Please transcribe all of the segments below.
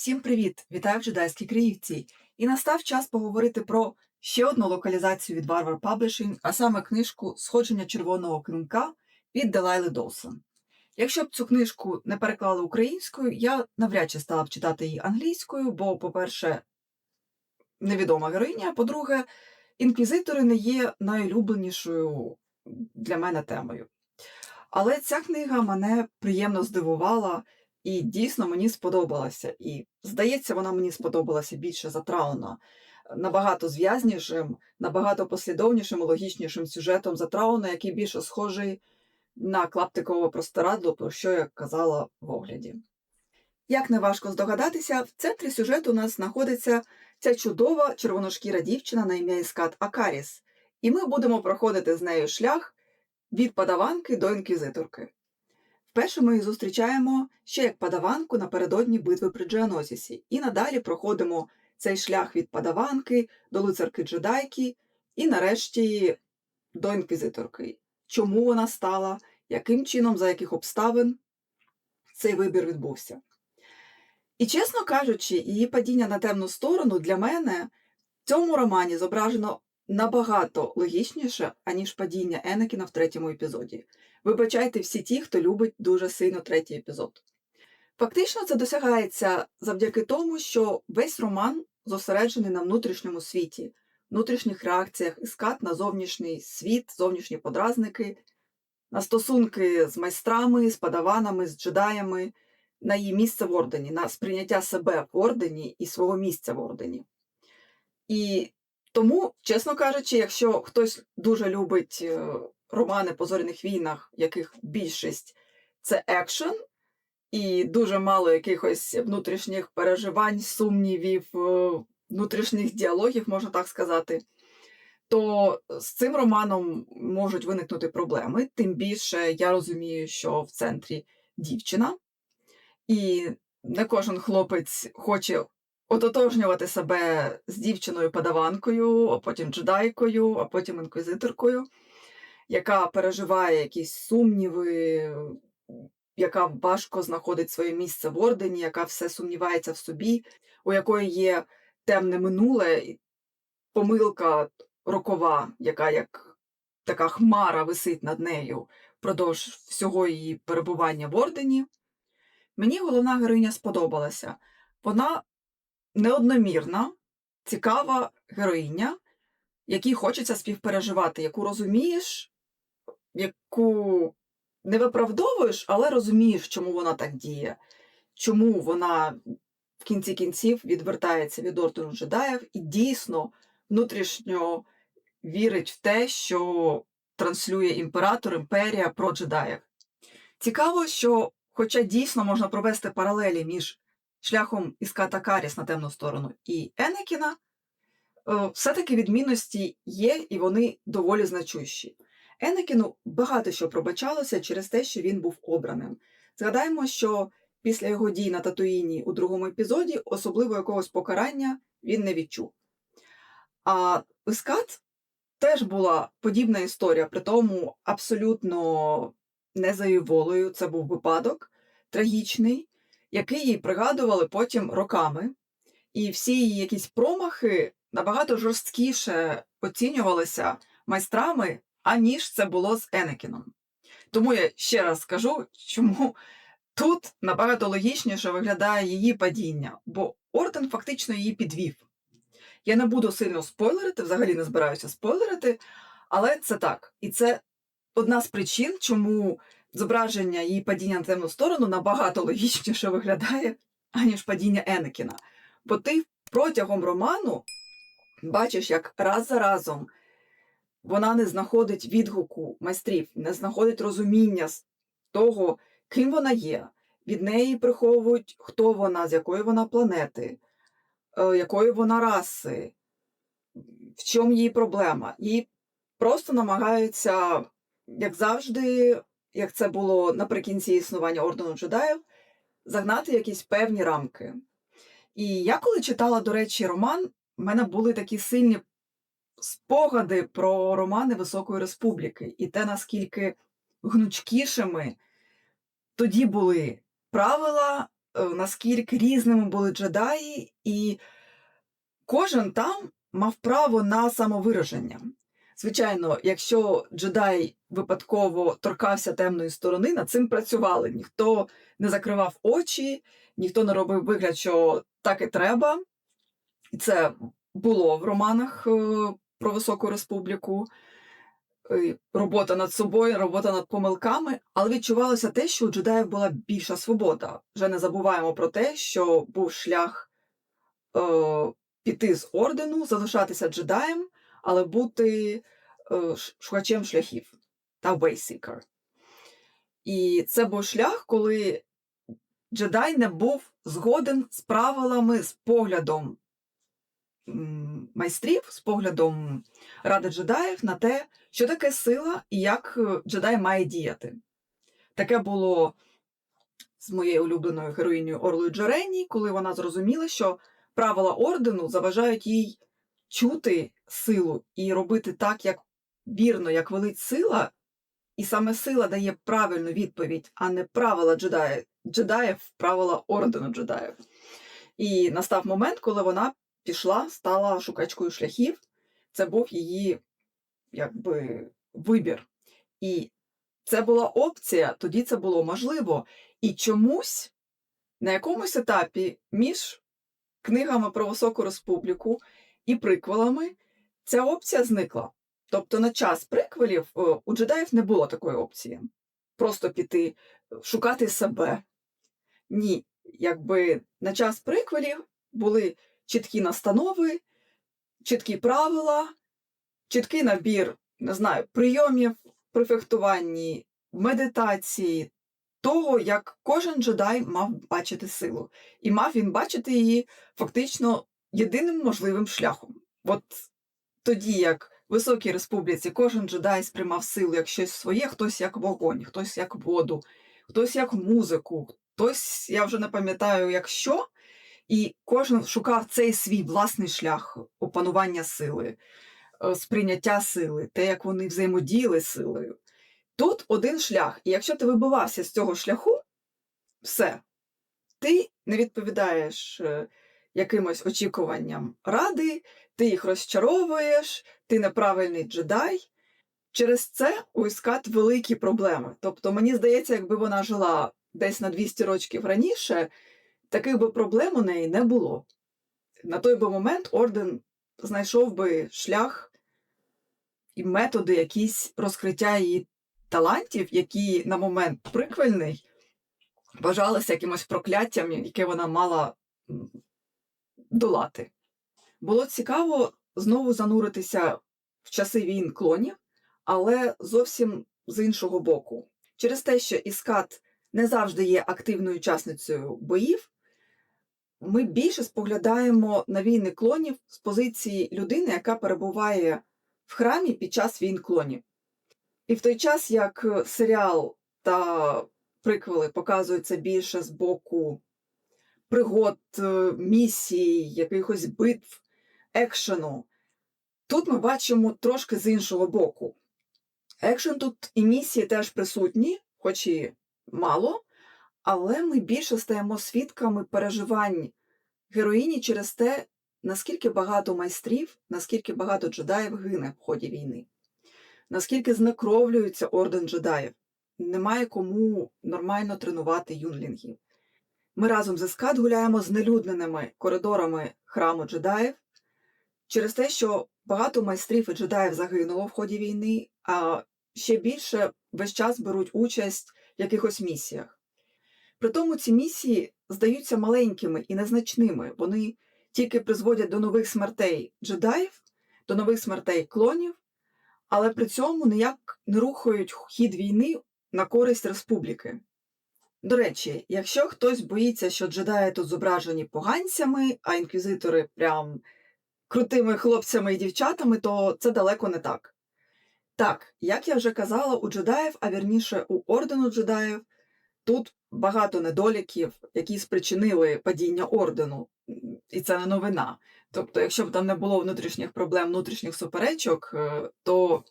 Всім привіт! Вітаю в джедайській Криївці! І настав час поговорити про ще одну локалізацію від Warner Publishing, а саме книжку Сходження червоного клинка від Делайли Доусон. Якщо б цю книжку не переклали українською, я навряд чи стала б читати її англійською, бо, по-перше, невідома героїня, а по-друге, інквізитори не є найулюбленішою для мене темою. Але ця книга мене приємно здивувала. І дійсно мені сподобалася. І, здається, вона мені сподобалася більше за Трауна. Набагато зв'язнішим, набагато послідовнішим і логічнішим сюжетом за Трауна, який більше схожий на клаптикове простирадло, про що я казала в огляді. Як не важко здогадатися, в центрі сюжету у нас знаходиться ця чудова червоношкіра дівчина на ім'я Іскат Акаріс, і ми будемо проходити з нею шлях від падаванки до інквізиторки. Вперше ми її зустрічаємо ще як падаванку напередодні битви при Джеонозісі, і надалі проходимо цей шлях від падаванки до лицарки джедайки і нарешті до інквізиторки. Чому вона стала, яким чином, за яких обставин цей вибір відбувся. І, чесно кажучи, її падіння на темну сторону для мене в цьому романі зображено набагато логічніше, аніж падіння Енекіна в третьому епізоді. Вибачайте всі ті, хто любить дуже сильно третій епізод. Фактично, це досягається завдяки тому, що весь роман зосереджений на внутрішньому світі, внутрішніх реакціях іскат на зовнішній світ, зовнішні подразники, на стосунки з майстрами, з падаванами, з джедаями, на її місце в ордені, на сприйняття себе в ордені і свого місця в ордені. І тому, чесно кажучи, якщо хтось дуже любить е, романи по зоряних війнах, яких більшість це екшен, і дуже мало якихось внутрішніх переживань, сумнівів, е, внутрішніх діалогів, можна так сказати, то з цим романом можуть виникнути проблеми. Тим більше я розумію, що в центрі дівчина, і не кожен хлопець хоче ототожнювати себе з дівчиною-падаванкою, а потім джедайкою, а потім інквізиторкою, яка переживає якісь сумніви, яка важко знаходить своє місце в ордені, яка все сумнівається в собі, у якої є темне минуле, помилка рокова, яка як така хмара висить над нею впродовж всього її перебування в ордені. Мені головна героїня сподобалася. Вона неодномірна, цікава героїня, якій хочеться співпереживати, яку розумієш, яку не виправдовуєш, але розумієш, чому вона так діє, чому вона в кінці кінців відвертається від ордену джедаїв і дійсно внутрішньо вірить в те, що транслює імператор, імперія про джедаїв. Цікаво, що, хоча дійсно можна провести паралелі між шляхом Іската Каріс на темну сторону і Енекіна, е, все-таки відмінності є, і вони доволі значущі. Енекіну багато що пробачалося через те, що він був обраним. Згадаємо, що після його дій на Татуїні у другому епізоді особливо якогось покарання він не відчув. А Іскат теж була подібна історія, при тому абсолютно не за її волею. Це був випадок трагічний, який їй пригадували потім роками, і всі її якісь промахи набагато жорсткіше оцінювалися майстрами, аніж це було з Енекіном. Тому я ще раз скажу, чому тут набагато логічніше виглядає її падіння, бо Орден фактично її підвів. Я не буду сильно спойлерити, взагалі не збираюся спойлерити, але це так. І це одна з причин, чому зображення її падіння на темну сторону набагато логічніше виглядає, аніж падіння Енекіна. Бо ти протягом роману бачиш, як раз за разом вона не знаходить відгуку майстрів, не знаходить розуміння того, ким вона є. Від неї приховують, хто вона, з якої вона планети, е, якої вона раси, в чому її проблема. Їй просто намагаються, як завжди, як це було наприкінці існування Ордену джедаїв, загнати якісь певні рамки. І я, коли читала, до речі, роман, в мене були такі сильні спогади про романи Високої Республіки і те, наскільки гнучкішими тоді були правила е, наскільки різними були джедаї, і кожен там мав право на самовираження. Звичайно, якщо джедай випадково торкався темної сторони, над цим працювали. Ніхто не закривав очі, ніхто не робив вигляд, що так і треба. І це було в романах е, про Високу Республіку. Е, Робота над собою, робота над помилками, але відчувалося те, що у джедаїв була більша свобода. Вже не забуваємо про те, що був шлях е, піти з ордену, залишатися джедаєм, але бути е, шукачем шляхів та Wayseeker. І це був шлях, коли джедай не був згоден з правилами, з поглядом майстрів, з поглядом ради джедаїв на те, що таке сила і як е, джедай має діяти. Таке було з моєю улюбленою героїнею Орлою Джорені, коли вона зрозуміла, що правила ордену заважають їй чути силу і робити так, як вірно, як велить сила, і саме сила дає правильну відповідь, а не правила джедая, джедаїв, правила ордену джедаїв. І настав момент, коли вона пішла, стала шукачкою шляхів. Це був її якби вибір. І це була опція, тоді це було можливо. І чомусь на якомусь етапі між книгами про Високу Республіку і приквелами ця опція зникла. Тобто на час приквелів е, у джедаїв не було такої опції. Просто піти, е, шукати себе. Ні, якби на час приквелів були чіткі настанови, чіткі правила, чіткий набір, не знаю, прийомів при фехтуванні, медитації, того, як кожен джедай мав бачити силу. І мав він бачити її фактично єдиним можливим шляхом. От тоді, як в Високій Республіці кожен джедай сприймав силу як щось своє, хтось як вогонь, хтось як воду, хтось як музику, хтось, я вже не пам'ятаю, як що, і кожен шукав цей свій власний шлях опанування сили, е, сприйняття сили, те, як вони взаємодіяли з силою. Тут один шлях, і якщо ти вибивався з цього шляху, все, ти не відповідаєш е, якимось очікуванням ради, ти їх розчаровуєш, ти неправильний джедай. Через це у Іскат великі проблеми. Тобто, мені здається, якби вона жила десь на 200 років раніше, таких би проблем у неї не було. На той би момент орден знайшов би шлях і методи якісь розкриття її талантів, які на момент приквельний вважалися якимось прокляттям, яке вона мала долати. Було цікаво знову зануритися в часи війн клонів, але зовсім з іншого боку. Через те, що Іскат не завжди є активною учасницею боїв, ми більше споглядаємо на війни клонів з позиції людини, яка перебуває в храмі під час війн клонів. І в той час, як е, серіал та приквели показуються більше з боку пригод, е, місій, якихось битв, екшену, тут ми бачимо трошки з іншого боку. Екшен тут і місії теж присутні, хоч і мало, але ми більше стаємо свідками переживань героїні через те, наскільки багато майстрів, наскільки багато джедаїв гине в ході війни, наскільки знекровлюється орден джедаїв. Немає кому нормально тренувати юнлінгів. Ми разом з Ескад гуляємо з нелюдненими коридорами храму джедаїв через те, що багато майстрів і джедаїв загинуло в ході війни, а ще більше весь час беруть участь в якихось місіях. Притому ці місії здаються маленькими і незначними. Вони тільки призводять до нових смертей джедаїв, до нових смертей клонів, але при цьому ніяк не рухають хід війни на користь республіки. До речі, якщо хтось боїться, що джедаї тут зображені поганцями, а інквізитори прям крутими хлопцями і дівчатами, то це далеко не так. Так, як я вже казала, у джедаїв, а вірніше у ордену джедаїв, тут багато недоліків, які спричинили падіння ордену, і це не новина. Тобто, якщо б там не було внутрішніх проблем, внутрішніх суперечок, е, то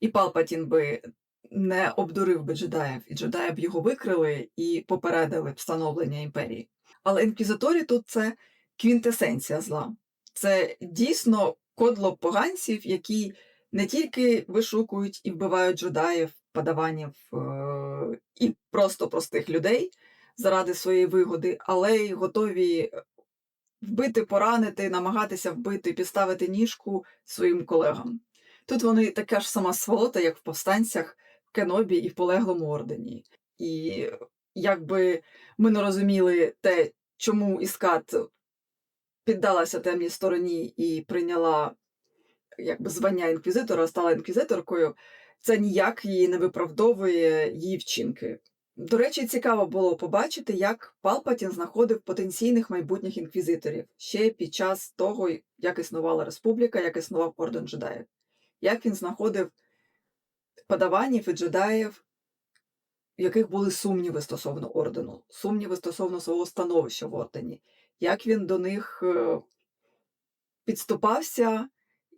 і Палпатін би не обдурив би джедаїв, і джедаї б його викрили і попередили встановлення імперії. Але інквізиторі тут це квінтесенція зла. Це дійсно кодло поганців, які не тільки вишукують і вбивають джедаїв, падаванів е- і просто простих людей заради своєї вигоди, але й готові вбити, поранити, намагатися вбити, підставити ніжку своїм колегам. Тут вони така ж сама сволота, як в повстанцях в Кенобі і в полеглому ордені. І якби ми не розуміли те, чому Іскат піддалася темній стороні і прийняла якби звання інквізитора, стала інквізиторкою, це ніяк її не виправдовує її вчинки. До речі, цікаво було побачити, як Палпатін знаходив потенційних майбутніх інквізиторів ще під час того, як існувала республіка, як існував орден джедаїв. Як він знаходив падаванів і джедаїв, в яких були сумніви стосовно ордену, сумніви стосовно свого становища в ордені, як він до них е, підступався,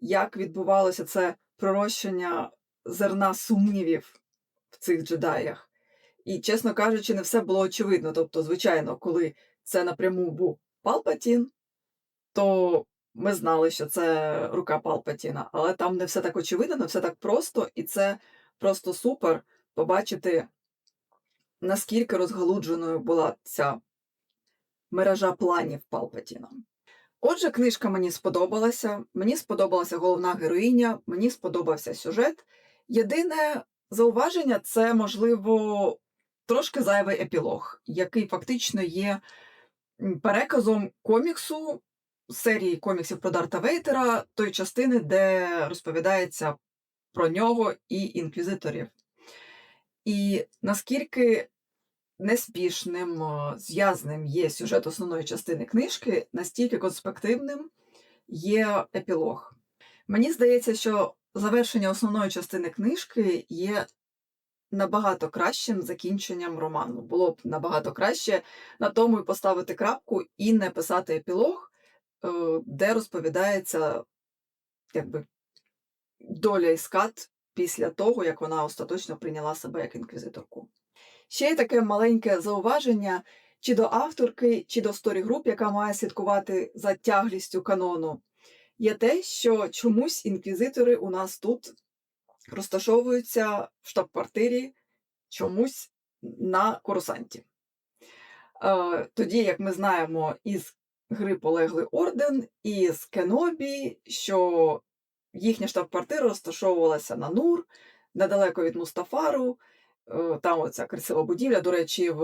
як відбувалося це пророщення зерна сумнівів в цих джедаях. І, чесно кажучи, не все було очевидно. Тобто, звичайно, коли це напряму був Палпатін, то ми знали, що це рука Палпатіна, але там не все так очевидно, не все так просто, і це просто супер побачити, наскільки розгалудженою була ця мережа планів Палпатіна. Отже, книжка мені сподобалася, мені сподобалася головна героїня, мені сподобався сюжет. Єдине зауваження це, можливо, трошки зайвий епілог, який фактично є переказом коміксу серії коміксів про Дарта Вейтера, той частини, де розповідається про нього і інквізиторів. І наскільки неспішним, зв'язним є сюжет основної частини книжки, настільки конспективним є епілог. Мені здається, що завершення основної частини книжки є набагато кращим закінченням роману. Було б набагато краще на тому і поставити крапку і не писати епілог, е, де розповідається якби, доля Іскат після того, як вона остаточно прийняла себе як інквізиторку. Ще є таке маленьке зауваження чи до авторки, чи до сторі-груп, яка має слідкувати за тяглістю канону, є те, що чомусь інквізитори у нас тут розташовуються в штаб-квартирі чомусь на Корусанті. Е, Тоді, як ми знаємо, із гри Полеглий Орден і з Кенобі, що їхня штаб-квартира розташовувалася на Нур, недалеко від Мустафару. Е, Там оця красива будівля. До речі, в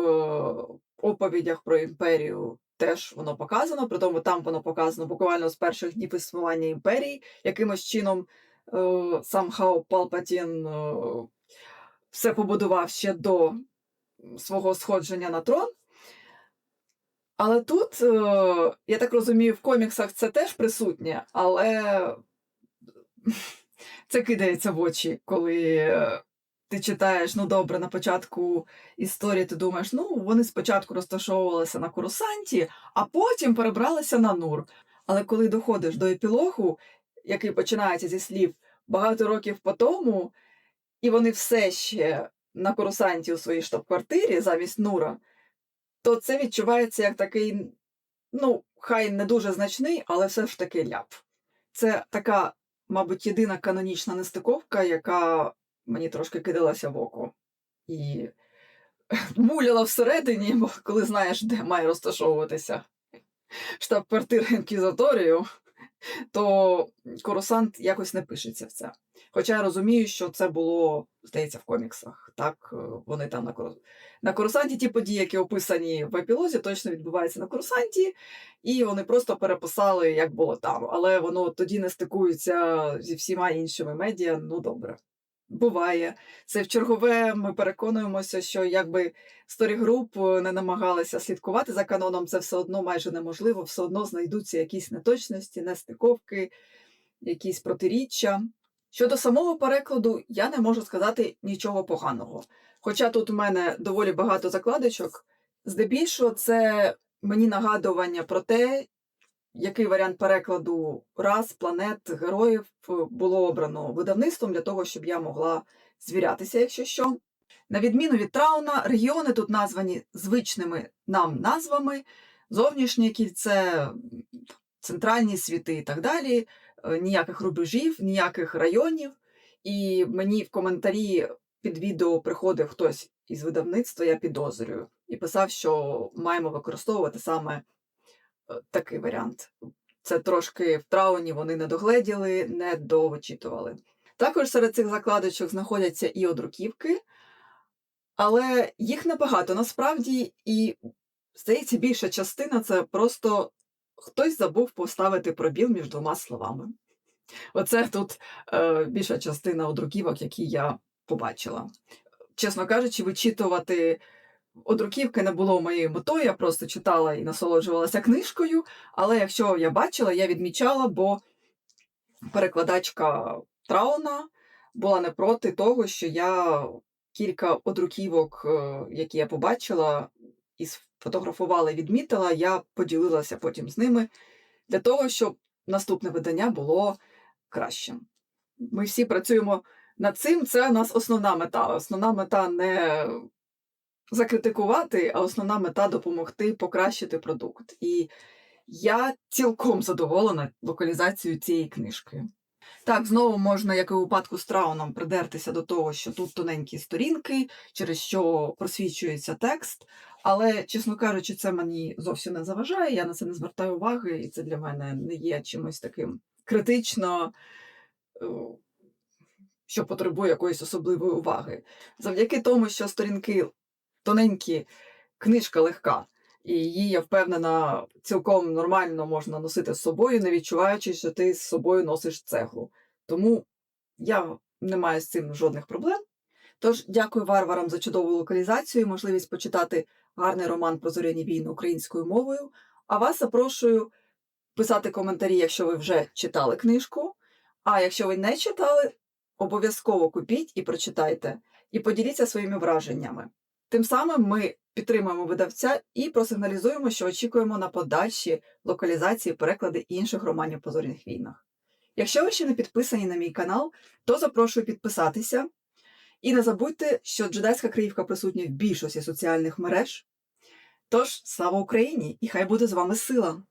оповідях про імперію теж воно показано, при тому там воно показано буквально з перших днів існування імперії, якимось чином е, сам Хао Палпатін е, все побудував ще до свого сходження на трон. Але тут, е, я так розумію, в коміксах це теж присутнє, але це кидається в очі, коли ти читаєш, ну добре, на початку історії ти думаєш, ну вони спочатку розташовувалися на Корусанті, а потім перебралися на Нур. Але коли доходиш до епілогу, який починається зі слів багато років по тому, і вони все ще на Корусанті у своїй штаб-квартирі замість Нура, то це відчувається як такий, ну, хай не дуже значний, але все ж таки ляп. Це така, мабуть, єдина канонічна нестиковка, яка мені трошки кидалася в око. І муляла всередині, бо коли знаєш, де має розташовуватися штаб-квартира інквізаторію, то Корусант якось не пишеться в це. Хоча я розумію, що це було, здається, в коміксах. Так, е, вони там на Кору... на Корусанті, ті події, які описані в епілозі, точно відбуваються на Корусанті, і вони просто переписали, як було там. Але воно тоді не стикується зі всіма іншими медіа. Ну добре. Буває. Це в чергове ми переконуємося, що якби сторі-груп не намагалися слідкувати за каноном, це все одно майже неможливо, все одно знайдуться якісь неточності, нестиковки, якісь протиріччя. Щодо самого перекладу, я не можу сказати нічого поганого. Хоча тут у мене доволі багато закладочок, здебільшого це мені нагадування про те, який варіант перекладу рас, планет, героїв було обрано видавництвом для того, щоб я могла звірятися, якщо що. На відміну від Трауна, регіони тут названі звичними нам назвами. зовнішнє кільце, центральні світи і так далі. Е, Ніяких рубежів, ніяких районів. І мені в коментарі під відео приходив хтось із видавництва, я підозрюю, і писав, що маємо використовувати саме е, такий варіант. Це трошки в трауні вони не догледіли, не довичитували. Також серед цих закладочок знаходяться і одруківки, але їх небагато насправді, і здається, більша частина це просто хтось забув поставити пробіл між двома словами. Оце тут е, більша частина одруківок, які я побачила. Чесно кажучи, вичитувати одруківки не було моєю метою, я просто читала і насолоджувалася книжкою, але якщо я бачила, я відмічала, бо перекладачка Трауна була не проти того, що я кілька одруківок, е, які я побачила і сфотографувала і відмітила, я поділилася потім з ними для того, щоб наступне видання було кращим. Ми всі працюємо над цим, це у нас основна мета. Основна мета не закритикувати, а основна мета допомогти покращити продукт. І я цілком задоволена локалізацією цієї книжки. Так, знову можна, як і у випадку з Трауном, придертися до того, що тут тоненькі сторінки, через що просвічується текст. Але, чесно кажучи, це мені зовсім не заважає, я на це не звертаю уваги, і це для мене не є чимось таким критично, е, що потребує якоїсь особливої уваги. Завдяки тому, що сторінки тоненькі, книжка легка, і її, я впевнена, цілком нормально можна носити з собою, не відчуваючи, що ти з собою носиш цеглу. Тому я не маю з цим жодних проблем. Тож дякую варварам за чудову локалізацію і можливість почитати гарний роман про зоряні війни українською мовою. А вас запрошую писати коментарі, якщо ви вже читали книжку. А якщо ви не читали, обов'язково купіть і прочитайте, і поділіться своїми враженнями. Тим самим ми підтримуємо видавця і просигналізуємо, що очікуємо на подальші локалізації переклади інших романів по зоряних війнах. Якщо ви ще не підписані на мій канал, то запрошую підписатися. І не забудьте, що джедайська криївка присутня в більшості соціальних мереж. Тож, слава Україні! І хай буде з вами сила!